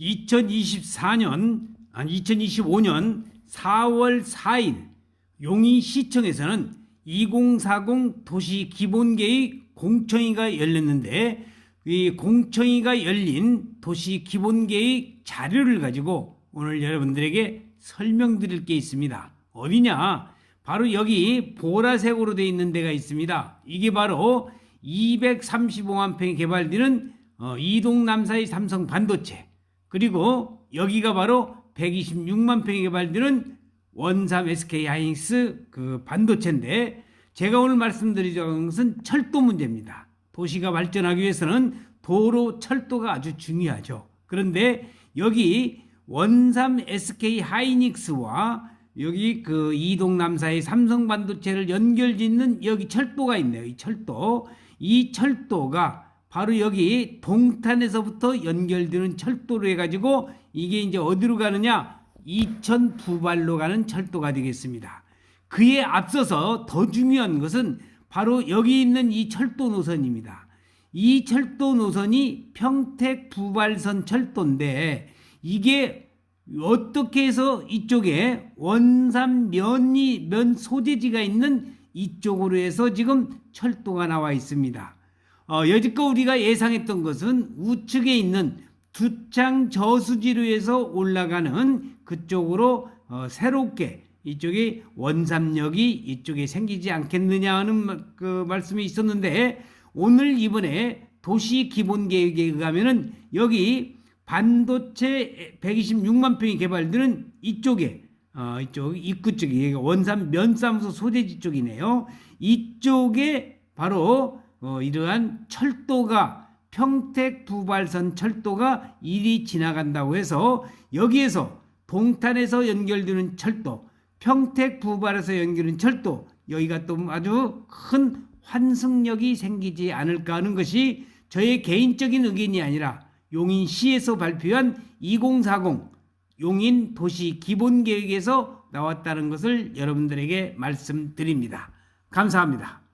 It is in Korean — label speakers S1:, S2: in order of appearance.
S1: 2024년 아니 2025년 4월 4일 용인시청에서는 2040 도시 기본계획 공청회가 열렸는데 이 공청회가 열린 도시 기본계획 자료를 가지고 오늘 여러분들에게 설명드릴 게 있습니다. 어디냐? 바로 여기 보라색으로 되어 있는 데가 있습니다. 이게 바로 235만 평이 개발되는 어, 이동남사의 삼성 반도체 그리고 여기가 바로 126만 평이 개발되는 원삼 SK 하이닉스 그 반도체인데 제가 오늘 말씀드리려는 것은 철도 문제입니다. 도시가 발전하기 위해서는 도로 철도가 아주 중요하죠. 그런데 여기 원삼 SK 하이닉스와 여기 그 이동남사의 삼성 반도체를 연결짓는 여기 철도가 있네요. 이 철도. 이 철도가 바로 여기 동탄에서부터 연결되는 철도로 해가지고 이게 이제 어디로 가느냐? 이천 부발로 가는 철도가 되겠습니다. 그에 앞서서 더 중요한 것은 바로 여기 있는 이 철도 노선입니다. 이 철도 노선이 평택 부발선 철도인데 이게 어떻게 해서 이쪽에 원산 면이 면 소재지가 있는 이쪽으로 해서 지금 철도가 나와 있습니다. 어, 여지껏 우리가 예상했던 것은 우측에 있는 두창 저수지로 해서 올라가는 그쪽으로 어, 새롭게 이쪽에 원삼역이 이쪽에 생기지 않겠느냐 하는 그 말씀이 있었는데 오늘 이번에 도시 기본 계획에 의하면은 여기 반도체 126만 평이 개발되는 이쪽에 어, 이쪽 입구 여기가 원산 면사무소 소재지 쪽이네요. 이쪽에 바로 어, 이러한 철도가 평택 부발선 철도가 일이 지나간다고 해서 여기에서 동탄에서 연결되는 철도, 평택 부발에서 연결되는 철도 여기가 또 아주 큰 환승력이 생기지 않을까 하는 것이 저의 개인적인 의견이 아니라 용인시에서 발표한 2040 용인 도시 기본 계획에서 나왔다는 것을 여러분들에게 말씀드립니다. 감사합니다.